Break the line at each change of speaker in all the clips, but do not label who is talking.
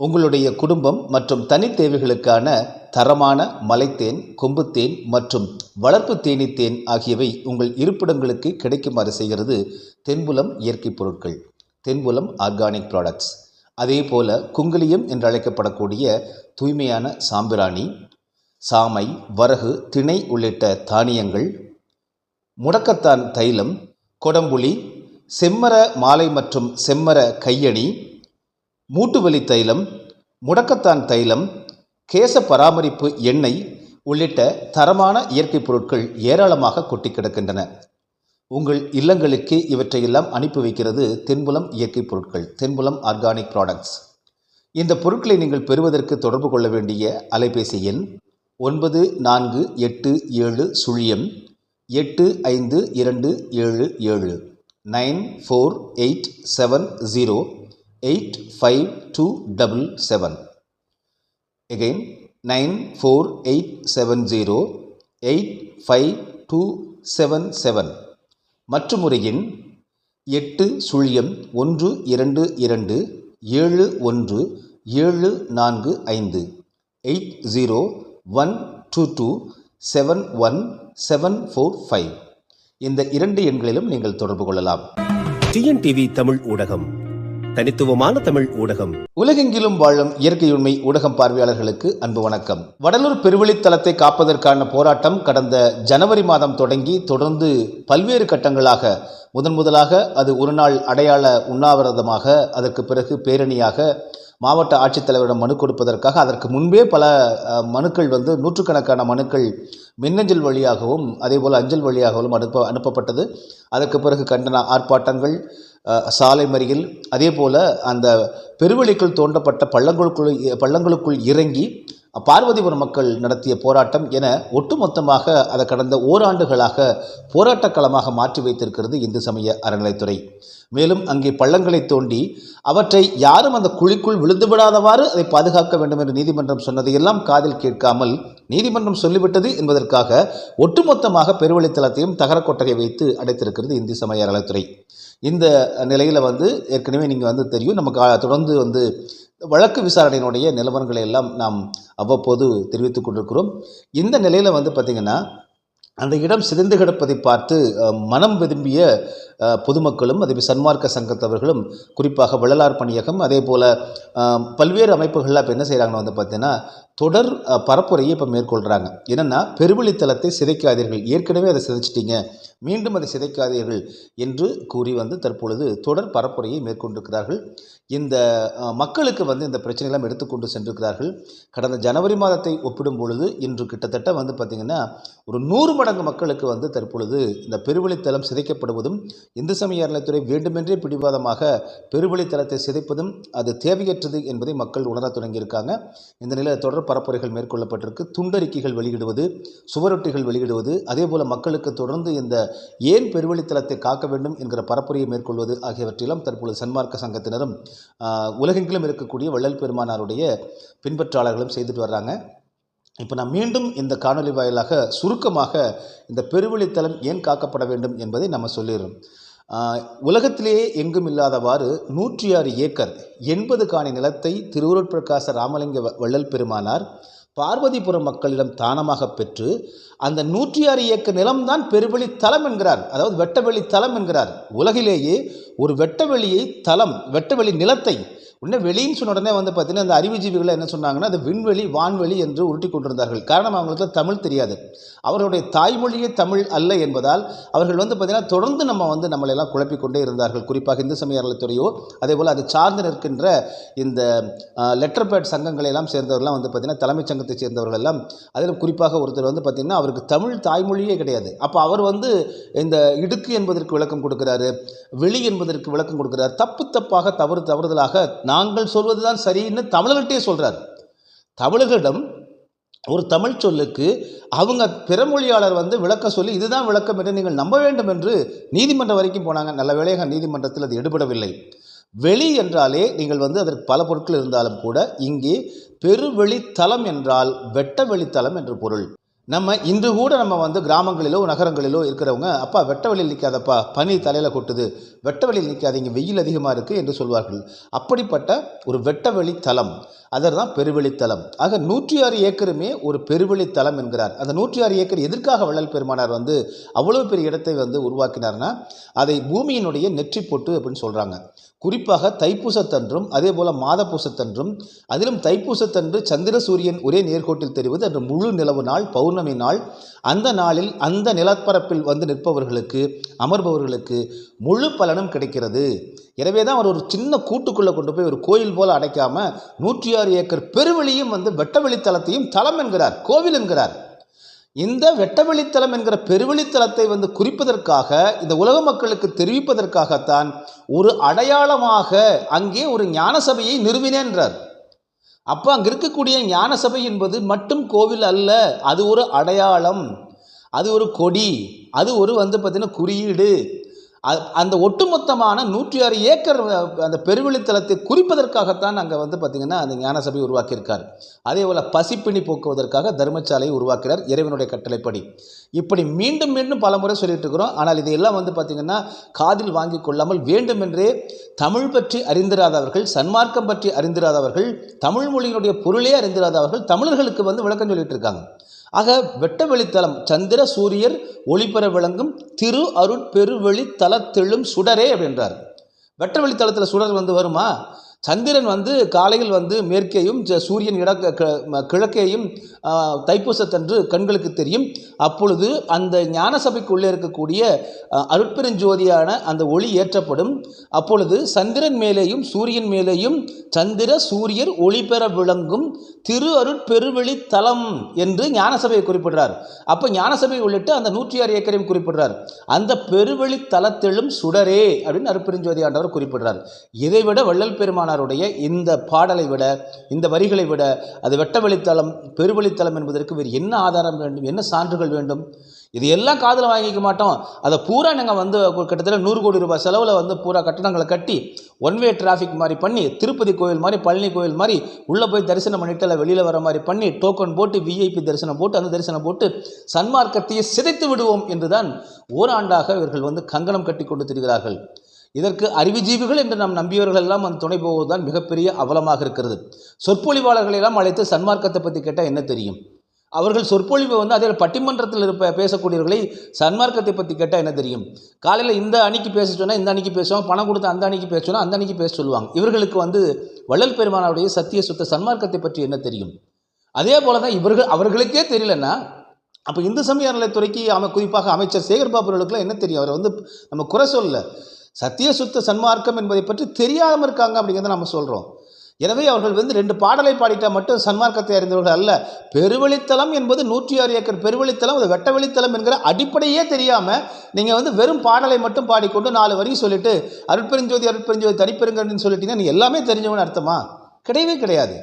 உங்களுடைய குடும்பம் மற்றும் தனி தேவைகளுக்கான தரமான மலைத்தேன் கொம்புத்தேன் மற்றும் வளர்ப்பு தேனீத்தேன் ஆகியவை உங்கள் இருப்பிடங்களுக்கு கிடைக்குமாறு செய்கிறது தென்புலம் இயற்கை பொருட்கள் தென்புலம் ஆர்கானிக் ப்ராடக்ட்ஸ். அதே போல குங்குலியம் என்று அழைக்கப்படக்கூடிய தூய்மையான சாம்பிராணி சாமை வரகு திணை உள்ளிட்ட தானியங்கள் முடக்கத்தான் தைலம் கொடம்புளி செம்மர மாலை மற்றும் செம்மர கையணி மூட்டுவலி தைலம் முடக்கத்தான் தைலம் கேச பராமரிப்பு எண்ணெய் உள்ளிட்ட தரமான இயற்கை பொருட்கள் ஏராளமாக கொட்டி கிடக்கின்றன. உங்கள் இல்லங்களுக்கு இவற்றையெல்லாம் அனுப்பி வைக்கிறது தென்புலம் இயற்கை பொருட்கள் தென்புலம் ஆர்கானிக் ப்ராடக்ட்ஸ். இந்த பொருட்களை நீங்கள் பெறுவதற்கு தொடர்பு கொள்ள வேண்டிய அலைபேசி எண் ஒன்பது நான்கு எட்டு ஏழு சுழியம் எட்டு ஐந்து இரண்டு ஏழு ஏழு nine four eight seven zero eight five two double seven again nine four eight seven zero eight five two seven seven மற்றும் முறையின் எட்டு சுழியம் ஒன்று இரண்டு இரண்டு ஏழு ஒன்று ஏழு நான்கு ஐந்து. Eight zero one two two seven one seven four five இந்த இரண்டு எண்களிலும் நீங்கள் தொடர்பு கொள்ளலாம்.
டிஎன்டிவி தமிழ் ஊடகம் தனித்துவமான தமிழ் ஊடகம்.
உலகெங்கிலும் வாழும் இயற்கையுண்மை ஊடகம் பார்வையாளர்களுக்கு அன்பு வணக்கம். வடலூர் பெருவழித்தலத்தை காப்பதற்கான போராட்டம் கடந்த ஜனவரி மாதம் தொடங்கி தொடர்ந்து பல்வேறு கட்டங்களாக முதன் முதலாக அது ஒரு நாள் அடையாள உண்ணாவிரதமாக அதற்கு பிறகு பேரணியாக மாவட்ட ஆட்சித்தலைவரிடம் மனு கொடுப்பதற்காக அதற்கு முன்பே பல மனுக்கள் வந்து நூற்றுக்கணக்கான மனுக்கள் மின்னஞ்சல் வழியாகவும் அதேபோல் அஞ்சல் வழியாகவும் அனுப்ப அனுப்பப்பட்டது. அதற்கு பிறகு கண்டன ஆர்ப்பாட்டங்கள் சாலை மறியல் அதே போல் அந்த பெருவெளிக்குள் தோண்டப்பட்ட பள்ளங்களுக்குள் பள்ளங்களுக்குள் இறங்கி பார்வதிபுரம் மக்கள் நடத்திய போராட்டம் என ஒட்டுமொத்தமாக அதை கடந்த ஓராண்டுகளாக போராட்டக்களமாக மாற்றி வைத்திருக்கிறது இந்து சமய அறநிலைத்துறை மேலும் அங்கே பள்ளங்களை தோண்டி அவற்றை யாரும் அந்த குழிக்குள் விழுந்து விடாதவாறு அதை பாதுகாக்க வேண்டும் என்று நீதிமன்றம் சொன்னதையெல்லாம் காதில் கேட்காமல் நீதிமன்றம் சொல்லிவிட்டது என்பதற்காக ஒட்டுமொத்தமாக பெருவழித்தளத்தையும் தகரக்கொட்டகை வைத்து அடைத்திருக்கிறது இந்து சமய அறநிலைத்துறை இந்த நிலையில் வந்து ஏற்கனவே நீங்கள் வந்து தெரியும். நமக்கு தொடர்ந்து வந்து வழக்கு விசாரணையினுடைய நிலவரங்களை எல்லாம் நாம் அவ்வப்போது தெரிவித்துக் கொண்டிருக்கிறோம். இந்த நிலையில் வந்து பார்த்திங்கன்னா அந்த இடம் சிதைந்து கிடப்பதை பார்த்து மனம் விரும்பிய பொதுமக்களும் அதே சன்மார்க்க சங்கத்தவர்களும் குறிப்பாக வள்ளலார் பணியகம் அதே போல் பல்வேறு அமைப்புகள்லாம் இப்போ என்ன செய்கிறாங்கன்னு வந்து பார்த்தீங்கன்னா தொடர் பரப்புரையை இப்போ மேற்கொள்கிறாங்க என்னென்னா பெருவழித்தலத்தை சிதைக்காதீர்கள். ஏற்கனவே அதை சிதைச்சிட்டீங்க. மீண்டும் அதை சிதைக்காதீர்கள் என்று கூறி வந்து தற்பொழுது தொடர் பரப்புரையை மேற்கொண்டிருக்கிறார்கள். இந்த மக்களுக்கு வந்து இந்த பிரச்சனைகளாம் எடுத்துக்கொண்டு சென்றிருக்கிறார்கள். கடந்த ஜனவரி மாதத்தை ஒப்பிடும் பொழுது இன்று கிட்டத்தட்ட வந்து பார்த்திங்கன்னா ஒரு நூறு மடங்கு மக்களுக்கு வந்து தற்பொழுது இந்த பெருவழித்தலம் சிதைக்கப்படுவதும் இந்து சமய அறநிலைத்துறை வேண்டுமென்றே பிடிவாதமாக பெருவழித்தலத்தை சிதைப்பதும் அது தேவையற்றது என்பதை மக்கள் உணரத் தொடங்கியிருக்காங்க. இந்த நிலையில் தொடர் பரப்புரைகள் மேற்கொள்ளப்பட்டிருக்கு. துண்டறிக்கைகள் வெளியிடுவது சுவரொட்டிகள் வெளியிடுவது அதே போல் மக்களுக்கு தொடர்ந்து இந்த ஏன் பெருவெளித்தலத்தை காக்க வேண்டும் என்கிற பரப்புரையை மேற்கொள்வது ஆகியவற்றிலும் தற்பொழுது சன்மார்க்க சங்கத்தினரும் உலகெங்கிலும் இருக்கக்கூடிய வள்ளல் பெருமானாருடைய பின்பற்றாளர்களும் செய்துட்டு வர்றாங்க. இப்போ நான் மீண்டும் இந்த காணொளி வாயிலாக சுருக்கமாக இந்த பெருவெளித்தலம் ஏன் காக்கப்பட வேண்டும் என்பதை நம்ம சொல்லிடுறோம். உலகத்திலேயே எங்கும் இல்லாதவாறு நூற்றி ஆறு ஏக்கர் எண்பது காணி நிலத்தை திருவுருட்பிரகாச ராமலிங்க வ- வள்ளல் பெருமானார் பார்வதிபுரம் மக்களிடம் தானமாக பெற்று அந்த நூற்றி ஆறு ஏக்கர் நிலம்தான் பெருவெளி தலம் என்கிறார். அதாவது வெட்டவெளி தலம் என்கிறார். உலகிலேயே ஒரு வெட்டவெளியை தலம் வெட்டவெளி நிலத்தை உடனே வெளின்னு சொன்ன உடனே வந்து பார்த்தீங்கன்னா அந்த அறிவுஜீவிகள் என்ன சொன்னாங்கன்னா அது விண்வெளி வான்வெளி என்று உருட்டி கொண்டிருந்தார்கள். காரணம் அவங்களுக்கு தமிழ் தெரியாது. அவர்களுடைய தாய்மொழியே தமிழ் அல்ல என்பதால் அவர்கள் வந்து பார்த்தீங்கன்னா தொடர்ந்து நம்ம வந்து நம்மளெல்லாம் எல்லாம் குழப்பிக்கொண்டே இருந்தார்கள். குறிப்பாக இந்து சமய அறநிலைத்துறையோ அதே போல் அது சார்ந்து நிற்கின்ற இந்த லெட்டர் பேட் சங்கங்களை எல்லாம் சேர்ந்தவர்கள்லாம் வந்து பார்த்தீங்கன்னா தலைமைச் சங்கத்தை சேர்ந்தவர்கள் எல்லாம் அதில் குறிப்பாக ஒருத்தர் வந்து பார்த்தீங்கன்னா அவருக்கு தமிழ் தாய்மொழியே கிடையாது. அப்போ அவர் வந்து இந்த இடுக்கு என்பதற்கு விளக்கம் கொடுக்கிறாரு வெளி என்பதற்கு விளக்கம் கொடுக்கிறார். தப்பு தப்பாக தவறு தவறுதலாக நாங்கள் சொல்வது தான் சரின்னு தமிழர்கிட்டே சொல்கிறார் தமிழர்களிடம் ஒரு தமிழ் சொல்லுக்கு அவங்க பிறமொழியாளர் வந்து விளக்க சொல்லி இதுதான் விளக்கம் என்று நீங்கள் நம்ப வேண்டும் என்று நீதிமன்றம் வரைக்கும் போனாங்க. நல்ல வேளையாக நீதிமன்றத்தில் அது எடுபடவில்லை. வெளி என்றாலே நீங்கள் வந்து அதற்கு பல பொருட்கள் இருந்தாலும் கூட இங்கே பெருவெளித்தலம் என்றால் வெட்ட வெளித்தலம் என்று பொருள். நம்ம இன்று கூட நம்ம வந்து கிராமங்களிலோ நகரங்களிலோ இருக்கிறவங்க அப்பா வெட்ட வெளியில் நிற்காதப்பா பனி தலையில் கொட்டுது வெட்ட வெளியில் நிற்காதீங்க வெயில் அதிகமாக இருக்குது என்று சொல்வார்கள். அப்படிப்பட்ட ஒரு வெட்டவெளி தலம் அதர் தான் பெருவெளித்தலம் ஆக நூற்றி ஆறு ஏக்கருமே ஒரு பெருவெளித்தலம் என்கிறார். அந்த நூற்றி ஆறு ஏக்கர் எதற்காக வள்ளல் பெருமானார் வந்து அவ்வளோ பெரிய இடத்தை வந்து உருவாக்கினார்னா அதை பூமியினுடைய நெற்றி பொட்டு அப்படின்னு சொல்கிறாங்க குறிப்பாக தைப்பூசத்தன்றும் அதே போல் மாதப்பூசத்தன்றும் அதிலும் தைப்பூசத்தன்று சந்திர சூரியன் ஒரே நேர்கோட்டில் தெரிவது அன்று முழு நிலவு நாள் பௌர்ணமி நாள். அந்த நாளில் அந்த நிலப்பரப்பில் வந்து நிற்பவர்களுக்கு அமர்பவர்களுக்கு முழு பலனும் கிடைக்கிறது. எனவே தான் அவர் ஒரு சின்ன கூட்டுக்குள்ளே கொண்டு போய் ஒரு கோயில் போல் அடைக்காமல் நூற்றி ஆறு ஏக்கர் பெருவெளியும் வந்து வெட்டவெளித்தலத்தையும் தலம் என்கிறார் கோவில் என்கிறார். இந்த வெட்டவெளித்தலம் என்கிற பெருவெளித்தலத்தை வந்து குறிப்பதற்காக இந்த உலக மக்களுக்கு தெரிவிப்பதற்காகத்தான் ஒரு அடையாளமாக அங்கே ஒரு ஞான சபையை நிறுவினேன்றார் அப்போ அங்கே இருக்கக்கூடிய ஞான சபை என்பது மட்டும் கோவில் அல்ல அது ஒரு அடையாளம் அது ஒரு கொடி அது ஒரு வந்து பார்த்திங்கன்னா குறியீடு அந்த ஒட்டுமொத்தமான நூற்றி ஆறு ஏக்கர் அந்த பெருவெளித்தலத்தை குறிப்பதற்காகத்தான் அங்கே வந்து பார்த்திங்கன்னா அந்த ஞான சபை உருவாக்கியிருக்கார். அதே போல் பசிப்பிணி போக்குவதற்காக தர்மசாலையை உருவாக்கிறார் இறைவனுடைய கட்டளைப்படி. இப்படி மீண்டும் மீண்டும் பல முறை சொல்லிட்டு இருக்கிறோம். ஆனால் இதையெல்லாம் வந்து பார்த்திங்கன்னா காதில் வாங்கி கொள்ளாமல் வேண்டுமென்றே தமிழ் பற்றி அறிந்திராதவர்கள் சன்மார்க்கம் பற்றி அறிந்திராதவர்கள் தமிழ் மொழியினுடைய பொருளே அறிந்திராதவர்கள் தமிழர்களுக்கு வந்து விளக்கம் சொல்லிட்டு இருக்காங்க. ஆக வெட்ட வெளித்தலம் சந்திர சூரியர் ஒளிபெற விளங்கும் திரு அருட்பெருவெளி தலத்தெழும் சுடரே அப்படின்றார். வெட்ட வெளித்தலத்தில் சுடர் வந்து வருமா? சந்திரன் வந்து காலையில் வந்து மேற்கேயும் ச- சூரியன் இட கிழக்கேயும் தைப்பூசத்தன்று கண்களுக்கு தெரியும். அப்பொழுது அந்த ஞான சபைக்குள்ளே இருக்கக்கூடிய அருட்பெருஞ்சோதியான அந்த ஒளி ஏற்றப்படும். அப்பொழுது சந்திரன் மேலேயும் சூரியன் மேலேயும் சந்திர சூரியர் ஒளி பெற விளங்கும் திரு அருட்பெருவெளி தலம் என்று ஞானசபையை குறிப்பிடுறார். அப்போ ஞானசபை உள்ளிட்டு அந்த நூற்றி ஆறு ஏக்கரையும் குறிப்பிடுறார். அந்த பெருவெளி தலத்தெழும் சுடரே அப்படின்னு அருட்பெருஞ்சோதி ஆண்டவர் குறிப்பிடுறார். இதைவிட வள்ளல் பெருமானாருடைய இந்த பாடலை விட இந்த வரிகளை விட அது வெட்டவெளித்தலம் பெருவெளித்தலம் என்பதற்கு வேறு என்ன ஆதாரம் வேண்டும் என்ன சான்றுகள் வேண்டும்? இது எல்லாம் காதில் வாங்கிக்க மாட்டோம். அதை பூரா நாங்கள் வந்து ஒரு கிட்டத்தட்ட நூறு கோடி ரூபாய் செலவில் வந்து பூரா கட்டணங்களை கட்டி ஒன் வே டிராஃபிக் மாதிரி பண்ணி திருப்பதி கோயில் மாதிரி பழனி கோயில் மாதிரி உள்ளே போய் தரிசனம் பண்ணிட்டு இல்லை வெளியில் வர மாதிரி பண்ணி டோக்கன் போட்டு விஐபி தரிசனம் போட்டு அந்த தரிசனம் போட்டு சன்மார்க்கத்தையே சிதைத்து விடுவோம் என்றுதான் ஓராண்டாக இவர்கள் வந்து கங்கணம் கட்டி கொண்டு திரிகிறார்கள். இதற்கு அறிவுஜீவிகள் என்று நாம் நம்பியவர்கள் எல்லாம் அந்த துணை போவதுதான் மிகப்பெரிய அவலமாக இருக்கிறது. சொற்பொழிவாளர்களை எல்லாம் அழைத்து சன்மார்க்கத்தை பற்றி கேட்டால் என்ன தெரியும்? அவர்கள் சொற்பொழிவை வந்து அதில் பட்டிமன்றத்தில் இருப்ப பேசக்கூடியவர்களை சன்மார்க்கத்தை பற்றி கேட்டால் என்ன தெரியும்? காலையில் இந்த அணிக்கு பேச சொன்னால் இந்த அணிக்கு பேசுவாங்க பணம் கொடுத்து அந்த அணிக்கு பேச சொன்னால் அந்த அணிக்கு பேச சொல்லுவாங்க. இவர்களுக்கு வந்து வள்ளல் பெருமானாவுடைய சத்திய சுத்த சன்மார்க்கத்தை பற்றி என்ன தெரியும்? அதே போல தான் இவர்கள் அவர்களுக்கே தெரியலன்னா அப்போ இந்து சமய அறநிலைத்துறைக்கு அமை குறிப்பாக அமைச்சர் சேகர் பாபுகளுக்குலாம் என்ன தெரியும்? அவரை வந்து நம்ம குறை சொல்லலை. சத்திய சுத்த சன்மார்க்கம் என்பதை பற்றி தெரியாமல் இருக்காங்க அப்படிங்கிறத நம்ம சொல்கிறோம் எனவே அவர்கள் வந்து ரெண்டு பாடலை பாடிட்டால் மட்டும் சன்மார்க்கத்தை அறிந்தவர்கள் அல்ல. பெருவெளித்தலம் என்பது நூற்றி ஆறு ஏக்கர் பெருவெளித்தலம் அது வெட்டவெளித்தலம் என்கிற அடிப்படையே தெரியாமல் நீங்கள் வந்து வெறும் பாடலை மட்டும் பாடிக்கொண்டு நாலு வரையும் சொல்லிட்டு அருட்பெருஞ்சோதி அருட்பெருஞ்சோதி தனிப்பெருங்கன்னு சொல்லிட்டீங்கன்னா நீ எல்லாமே தெரிஞ்சவன் அர்த்தமா? கிடையவே கிடையாது.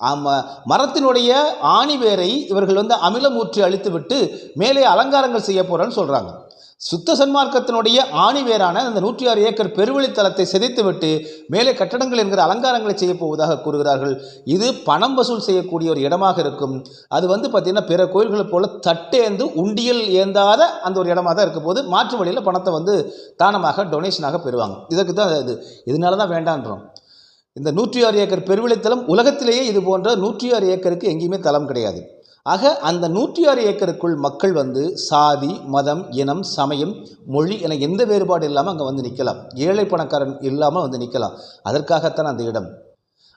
ஆமாம் மரத்தினுடைய ஆணி வேரை இவர்கள் வந்து அமிலம் ஊற்றி அழித்து விட்டு மேலே அலங்காரங்கள் செய்ய போகிறேன்னு சொல்கிறாங்க சுத்த சன்மார்க்கத்தினுடைய ஆணிவேரான அந்த நூற்றி ஆறு ஏக்கர் பெருவெளித்தலத்தை சிதைத்து விட்டு மேலே கட்டடங்கள் என்கிற அலங்காரங்களை செய்ய போவதாக கூறுகிறார்கள். இது பணம் வசூல் செய்யக்கூடிய ஒரு இடமாக இருக்கும். அது வந்து பார்த்திங்கன்னா பிற கோயில்களைப் போல தட்டேந்து உண்டியல் ஏந்தாத அந்த ஒரு இடமாக தான் இருக்க போது மாற்று வழியில் பணத்தை வந்து தானமாக டொனேஷனாக பெறுவாங்க. இதற்கு தான் இது. இதனால தான் வேண்டான்றோம். இந்த நூற்றி ஆறு ஏக்கர் பெருவிளைத்தலம் உலகத்திலேயே இது போன்ற நூற்றி ஆறு ஏக்கருக்கு எங்கேயுமே தளம் கிடையாது. ஆக அந்த நூற்றி ஆறு ஏக்கருக்குள் மக்கள் வந்து சாதி மதம் இனம் சமயம் மொழி என எந்த வேறுபாடு இல்லாமல் அங்கே வந்து நிற்கலாம் ஏழை பணக்காரன் இல்லாமல் வந்து நிற்கலாம் அதற்காகத்தான் அந்த இடம்.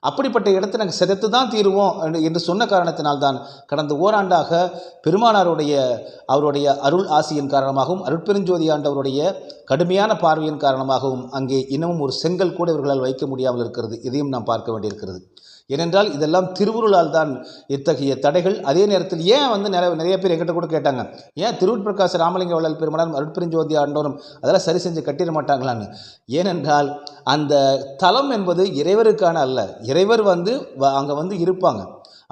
அப்படிப்பட்ட இடத்தை நாங்கள் சிதைத்து தான் தீருவோம் என்று- சொன்ன காரணத்தினால்தான் கடந்த ஓராண்டாக பெருமானாருடைய அவருடைய அருள் ஆசியின் காரணமாகவும் அருட்பெருஞ்சோதி ஆண்டவருடைய கடுமையான பார்வையின் காரணமாகவும் அங்கே இன்னமும் ஒரு செங்கல் கூட இவர்களால் வைக்க முடியாமல் இருக்கிறது. இதையும் நாம் பார்க்க வேண்டியிருக்கிறது. ஏனென்றால் இதெல்லாம் திருவுருளால் தான் இத்தகைய தடைகள். அதே நேரத்தில் ஏன் வந்து நிறைய நிறைய பேர் எங்கிட்ட கூட கேட்டாங்க ஏன் திருவுட் பிரகாஷ் ராமலிங்க வள்ளல் பெருமானார் அருட்பெருஞ்சோதி ஆண்டோரும் அதெல்லாம் சரி செஞ்சு கட்டிட மாட்டாங்களான்னு? ஏனென்றால் அந்த தலம் என்பது இறைவருக்கான அல்ல. இறைவர் வந்து அங்கே வந்து இருப்பாங்க.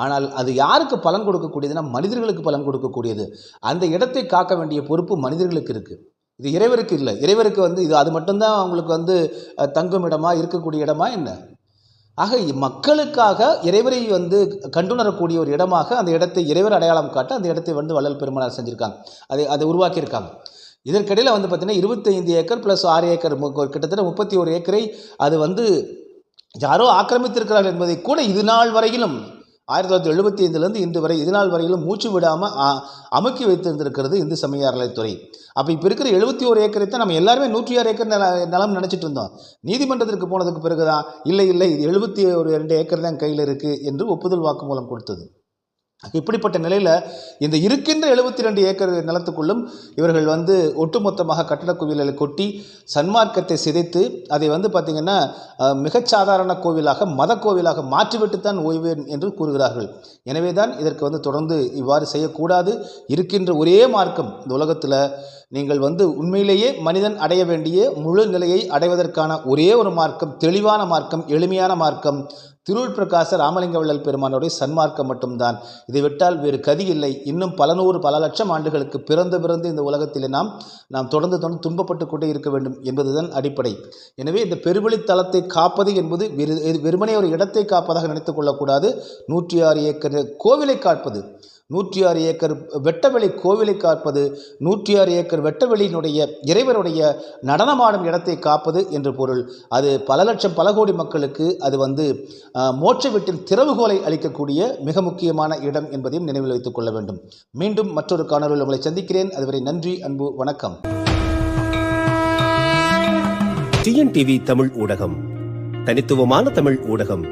ஆனால் அது யாருக்கு பலன் கொடுக்கக்கூடியதுன்னா மனிதர்களுக்கு பலன் கொடுக்கக்கூடியது. அந்த இடத்தை காக்க வேண்டிய பொறுப்பு மனிதர்களுக்கு இருக்குது இது இறைவருக்கு இல்லை. இறைவருக்கு வந்து இது அது மட்டும்தான் அவங்களுக்கு வந்து தங்கும் இடமா இருக்கக்கூடிய இடமா என்ன? ஆக மக்களுக்காக இறைவரை வந்து கண்டுணரக்கூடிய ஒரு இடமாக அந்த இடத்தை இறைவர் அடையாளம் காட்ட அந்த இடத்தை வந்து வள்ளல் பெருமனார் செஞ்சுருக்காங்க. அதை அதை உருவாக்கியிருக்காங்க. இதற்கிடையில் வந்து பார்த்திங்கன்னா இருபத்தைந்து ஏக்கர் ப்ளஸ் ஆறு ஏக்கர் கிட்டத்தட்ட முப்பத்தி ஒரு ஏக்கரை அது வந்து யாரோ ஆக்கிரமித்திருக்கிறார்கள் என்பதை கூட இது நாள் வரையிலும் ஆயிரத்தி தொள்ளாயிரத்தி எழுபத்தி ஐந்துலேருந்து இன்று வரை இது நாள் வரையிலும் மூச்சு விடாமல் அமுக்கி வைத்திருந்திருக்கிறது இந்து சமய அறநிலைத்துறை அப்போ இப்போ இருக்கிற எழுபத்தி ஒரு ஏக்கரை தான் நம்ம எல்லாருமே நூற்றி ஆறு ஏக்கர் நில நிலம் நினச்சிட்டு இருந்தோம். நீதிமன்றத்திற்கு போனதுக்கு பிறகுதான் இல்லை இல்லை இது எழுபத்தி ஒரு ரெண்டு ஏக்கர் தான் கையில் இருக்குது என்று ஒப்புதல் வாக்குமூலம் கொடுத்தது. இப்படிப்பட்ட நிலையில் இந்த இருக்கின்ற எழுபத்தி ரெண்டு ஏக்கர் நிலத்துக்குள்ளும் இவர்கள் வந்து ஒட்டுமொத்தமாக கட்டடக் கோவில்களை கொட்டி சன்மார்க்கத்தை சிதைத்து அதை வந்து பார்த்திங்கன்னா மிகச்சாதாரண சாதாரண கோவிலாக மத கோவிலாக மாற்றிவிட்டு தான் ஓய்வேன் என்று கூறுகிறார்கள். எனவே தான் இதற்கு வந்து தொடர்ந்து இவ்வாறு செய்யக்கூடாது. இருக்கின்ற ஒரே மார்க்கம் இந்த உலகத்தில் நீங்கள் வந்து உண்மையிலேயே மனிதன் அடைய வேண்டிய முழு நிலையை அடைவதற்கான ஒரே ஒரு மார்க்கம் தெளிவான மார்க்கம் எளிமையான மார்க்கம் திருவுள் பிரகாச ராமலிங்க வள்ளல் பெருமானுடைய சன்மார்க்கம் மட்டும்தான். இதை விட்டால் வேறு கதி இல்லை. இன்னும் பல நூறு பல லட்சம் ஆண்டுகளுக்கு பிறந்து பிறந்து இந்த உலகத்திலே நாம் நாம் தொடர்ந்து தொடர்ந்து துன்பப்பட்டு கொண்டே இருக்க வேண்டும் என்பதுதான் அடிப்படை. எனவே இந்த பெருவெளி தளத்தை காப்பது என்பது இது வெறுமனே ஒரு இடத்தை காப்பதாக நினைத்துக் கொள்ளக்கூடாது. நூற்றி ஆறு ஏக்கர் கோவிலை காப்பது. நூற்றி ஆறு ஏக்கர் வெட்டவெளி கோவிலை காப்பது நூற்றி ஆறு ஏக்கர் வெட்டவெளியினுடைய இறைவருடைய நடனமாடும் இடத்தை காப்பது என்று பொருள். அது பல லட்சம் பல கோடி மக்களுக்கு அது வந்து மோட்ச வீட்டின் திறவுகோலை அளிக்கக்கூடிய மிக முக்கியமான இடம் என்பதையும் நினைவில் வைத்துக் கொள்ள வேண்டும். மீண்டும் மற்றொரு காணொலியில் உங்களை சந்திக்கிறேன். அதுவரை நன்றி அன்பு வணக்கம்.
டிஎன்டிவி தமிழ் ஊடகம். தனித்துவமான தமிழ் ஊடகம்.